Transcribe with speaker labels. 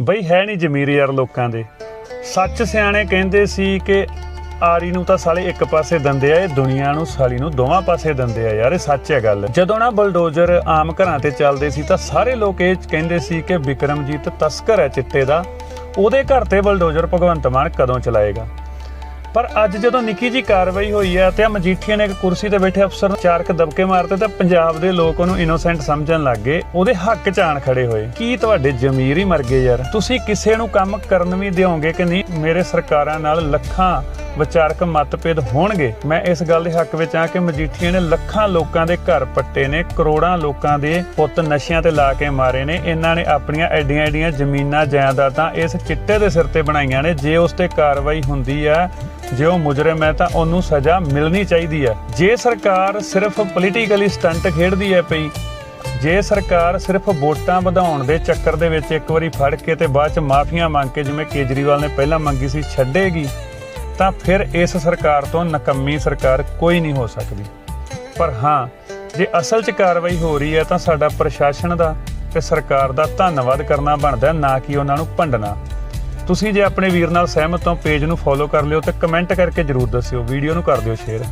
Speaker 1: ਬਈ ਹੈ ਨਹੀਂ ਜ਼ਮੀਰ ਯਾਰ ਲੋਕਾਂ ਦੇ। ਸੱਚ ਸਿਆਣੇ ਕਹਿੰਦੇ ਸੀ ਕਿ ਆਰੀ ਨੂੰ ਤਾਂ ਸਾਲੇ ਇੱਕ ਪਾਸੇ ਦੰਦੇ ਆ, ਇਹ ਦੁਨੀਆ ਨੂੰ, ਸਾਲੀ ਨੂੰ ਦੋਵਾਂ ਪਾਸੇ ਦੰਦੇ ਆ ਯਾਰ, ਇਹ ਸੱਚ ਹੈ ਗੱਲ। ਜਦੋਂ ਨਾ ਬਲਡੋਜ਼ਰ ਆਮ ਘਰਾਂ ਤੇ ਚੱਲਦੇ ਸੀ ਤਾਂ ਸਾਰੇ ਲੋਕ ਇਹ ਕਹਿੰਦੇ ਸੀ ਕਿ ਵਿਕਰਮਜੀਤ ਤਸਕਰ ਹੈ ਚਿੱਟੇ ਦਾ, ਉਹਦੇ ਘਰ ਤੇ ਬਲਡੋਜ਼ਰ ਭਗਵੰਤ ਮਾਨ ਕਦੋਂ ਚਲਾਏਗਾ? ਪਰ ਅੱਜ ਜਦੋਂ ਨਿੱਕੀ ਜੀ ਕਾਰਵਾਈ ਹੋਈ ਹੈ ਤੇ ਆ ਮਜੀਠੀਆ ਨੇ ਇੱਕ ਕੁਰਸੀ ਤੇ ਬੈਠੇ ਅਫਸਰ ਨੂੰ ਚਾਰ ਕ ਦਬਕੇ ਮਾਰਤੇ ਤੇ ਪੰਜਾਬ ਦੇ ਲੋਕ ਉਹਨੂੰ ਇਨੋਸੈਂਟ ਸਮਝਣ ਲੱਗ ਗਏ। ਉਹਦੇ ਹੱਕ ਚ ਆਣ ਖੜੇ ਹੋਏ। ਕੀ ਤੁਹਾਡੇ ਜ਼ਮੀਰ ਹੀ ਮਰ ਗਏ ਯਾਰ? ਤੁਸੀਂ ਕਿਸੇ ਨੂੰ ਕੰਮ ਕਰਨ ਵੀ ਦਿਓਗੇ ਕਿ ਨਹੀਂ? ਮੇਰੇ ਸਰਕਾਰਾਂ ਨਾਲ ਲੱਖਾਂ ਵਿਚਾਰਕ ਮਤਭੇਦ ਹੋਣਗੇ। ਮੈਂ ਇਸ ਗੱਲ ਦੇ ਹੱਕ ਵਿੱਚ ਆ ਕਿ ਮਜੀਠੀਆ ਨੇ ਲੱਖਾਂ ਲੋਕਾਂ ਦੇ ਘਰ ਪੱਟੇ ਨੇ, ਕਰੋੜਾਂ ਲੋਕਾਂ ਦੇ ਪੁੱਤ ਨਸ਼ਿਆਂ ਤੇ ਲਾ ਕੇ ਮਾਰੇ ਨੇ। ਇਹਨਾਂ ਨੇ ਆਪਣੀਆਂ ਐਡੀਆਂ ਐਡੀਆਂ ਜ਼ਮੀਨਾਂ, ਜਾਇਦਾਦਾਂ ਇਸ ਚਿੱਟੇ ਦੇ ਸਿਰ ਤੇ ਬਣਾਈਆਂ ਨੇ। ਜੇ ਉਸ ਤੇ ਕਾਰਵਾਈ ਹੁੰਦੀ ਆ, ਜੇ ਉਹ ਮੁਜਰਮ ਹੈ ਤਾਂ ਉਹਨੂੰ ਸਜ਼ਾ ਮਿਲਣੀ ਚਾਹੀਦੀ ਹੈ ਜੇ ਸਰਕਾਰ ਸਿਰਫ ਪੋਲੀਟੀਕਲੀ ਸਟੰਟ ਖੇਡਦੀ ਹੈ ਪਈ, ਜੇ ਸਰਕਾਰ ਸਿਰਫ ਵੋਟਾਂ ਵਧਾਉਣ ਦੇ ਚੱਕਰ ਦੇ ਵਿੱਚ ਇੱਕ ਵਾਰੀ ਫੜ ਕੇ ਤੇ ਬਾਅਦ ਚ ਮਾਫੀਆਂ ਮੰਗ ਕੇ, ਜਿਵੇਂ ਕੇਜਰੀਵਾਲ ਨੇ ਪਹਿਲਾਂ ਮੰਗੀ ਸੀ, ਛੱਡੇਗੀ। ਤਾਂ ਫਿਰ ਇਸ ਸਰਕਾਰ ਤੋਂ ਨਕੰਮੀ ਸਰਕਾਰ ਕੋਈ ਨਹੀਂ ਹੋ ਸਕਦੀ। ਪਰ ਹਾਂ, ਜੇ ਅਸਲ 'ਚ ਕਾਰਵਾਈ ਹੋ ਰਹੀ ਹੈ ਤਾਂ ਸਾਡਾ ਪ੍ਰਸ਼ਾਸਨ ਦਾ ਤੇ ਸਰਕਾਰ ਦਾ ਧੰਨਵਾਦ ਕਰਨਾ ਬਣਦਾ ਨਾ ਕਿ ਉਹਨਾਂ ਨੂੰ ਭੰਡਣਾ। ਤੁਸੀਂ ਜੇ ਆਪਣੇ ਵੀਰ ਨਾਲ ਸਹਿਮਤ ਹੋ, ਪੇਜ ਨੂੰ ਫੋਲੋ ਕਰ ਲਿਓ ਤੇ ਕਮੈਂਟ ਕਰਕੇ ਜਰੂਰ ਦੱਸਿਓ। ਵੀਡੀਓ ਨੂੰ ਕਰ ਦਿਓ ਸ਼ੇਅਰ